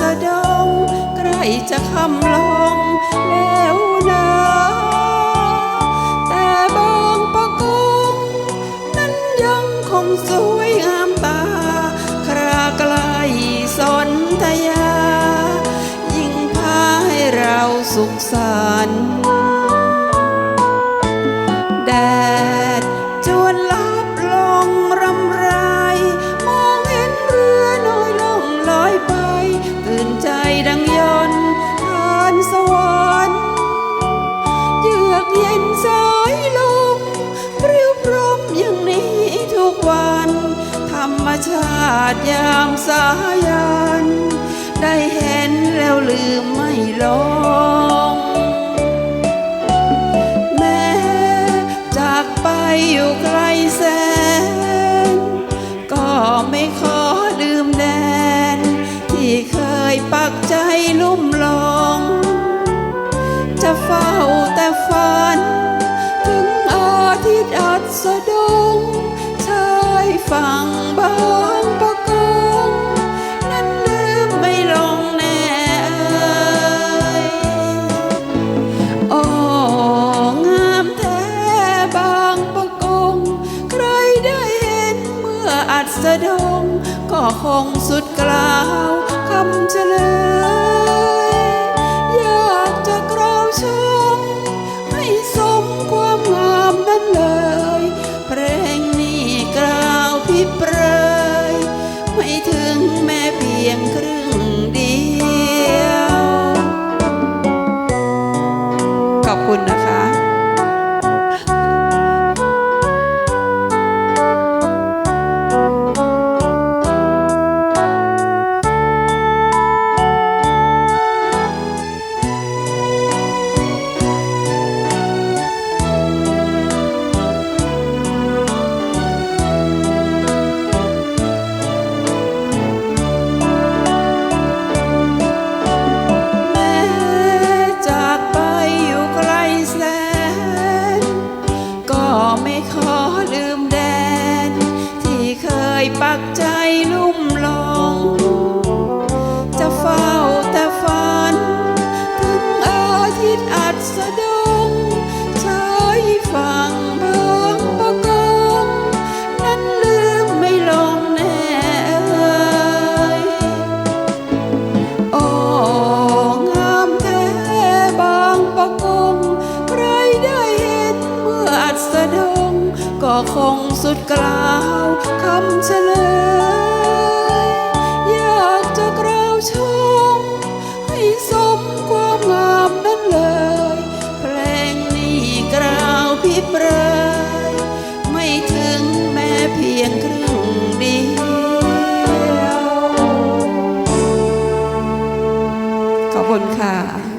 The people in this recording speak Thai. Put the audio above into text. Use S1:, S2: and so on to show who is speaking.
S1: สดงใกล้จะคำลงแล้วนะแต่บางประกงนั้นยังคงสวยงามตา คราไกลสนทยา ยิ่งพาให้เราสุขสา เย็นสายลมปริ้วพรมอย่างนี้ทุกวัน ธรรมชาติยามสายัน ได้เห็นแล้วลืมไม่ลง แม้จากไปอยู่ไกลแสน ก็ไม่ขอลืมแดน ที่เคยปักใจลุ่มายฝั่งบางปะกงนั้นลืมไม่ลงแน่อ่ยโอ้งามแท้บางประกง ใครได้เห็นเมื่ออัดสดง ก็คงสุดกล่าวคำเฉลย ใจลุ่มหลง จะเฝ้าแต่ฝัน ถึงอาทิตย์อัดสดง ก็คงสุดกล่าวคำเฉลย อยากจะกล่าวชม ให้สมความงามนั้นเลย เพลงนี้กล่าวพิปรายไม่ถึงแม้เพียงครึ่งเดียว ขอบคุณค่ะ